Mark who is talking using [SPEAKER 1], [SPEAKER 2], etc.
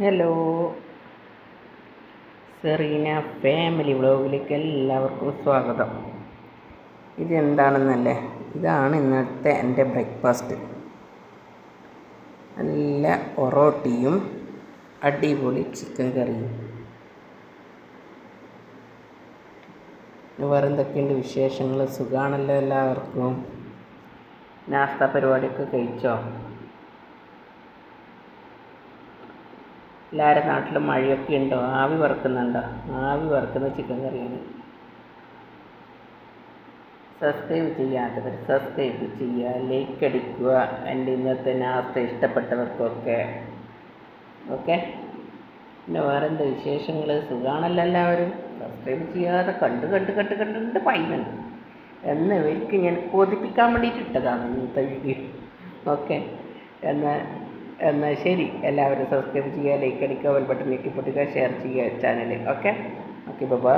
[SPEAKER 1] Hello. Serena family വ്ളോഗിലേക്ക് എല്ലാവർക്കും സ്വാഗതം. ഇതെന്താണെന്നല്ലേ? ഇതാണ് ഇന്നത്തെ എന്റെ ബ്രേക്ക്ഫാസ്റ്റ്. നല്ല പൊറോട്ടിയും അടിപൊളി ചിക്കൻ കറിയും. വേറെ എന്തൊക്കെയുണ്ട് വിശേഷങ്ങൾ സുഖമാണല്ലോ എല്ലാവർക്കും. നാസ്ത പരിപാടിയൊക്കെ കഴിച്ചോ? എല്ലാവരുടെ നാട്ടിലും മഴയൊക്കെ ഉണ്ടോ? ആവി വറക്കുന്നുണ്ടോ? ആവി വറക്കുന്ന ചിക്കൻ കറിയാണ്. സബ്സ്ക്രൈബ് ചെയ്യാത്തവർ സബ്സ്ക്രൈബ് ചെയ്യുക ലൈക്ക് അടിക്കുക എന്റെ ഇന്നത്തെ നാസ്ത ഇഷ്ടപ്പെട്ടവർക്കൊക്കെ. ഓക്കെ പിന്നെ വേറെന്താ വിശേഷങ്ങൾ സുഖമാണല്ലോ എല്ലാവരും. സബ്സ്ക്രൈബ് ചെയ്യാതെ കണ്ട് കണ്ട് കണ്ട് കണ്ട് പയ്യുന്നുണ്ട് എന്ന് ഇവർക്ക് ഞാൻ കൊതിപ്പിക്കാൻ വേണ്ടിയിട്ട് ഇട്ടതാണ് ഇന്നത്തെ വീഡിയോ ഓക്കെ എന്നാൽ എന്നാൽ ശരി. എല്ലാവരും സബ്സ്ക്രൈബ് ചെയ്യുക ലൈക്ക് അടിക്കുക ബെൽ ഞെക്കി പൊട്ടുക ഷെയർ ചെയ്യുക ചാനൽ ഓക്കെ ഓക്കെ ബൈ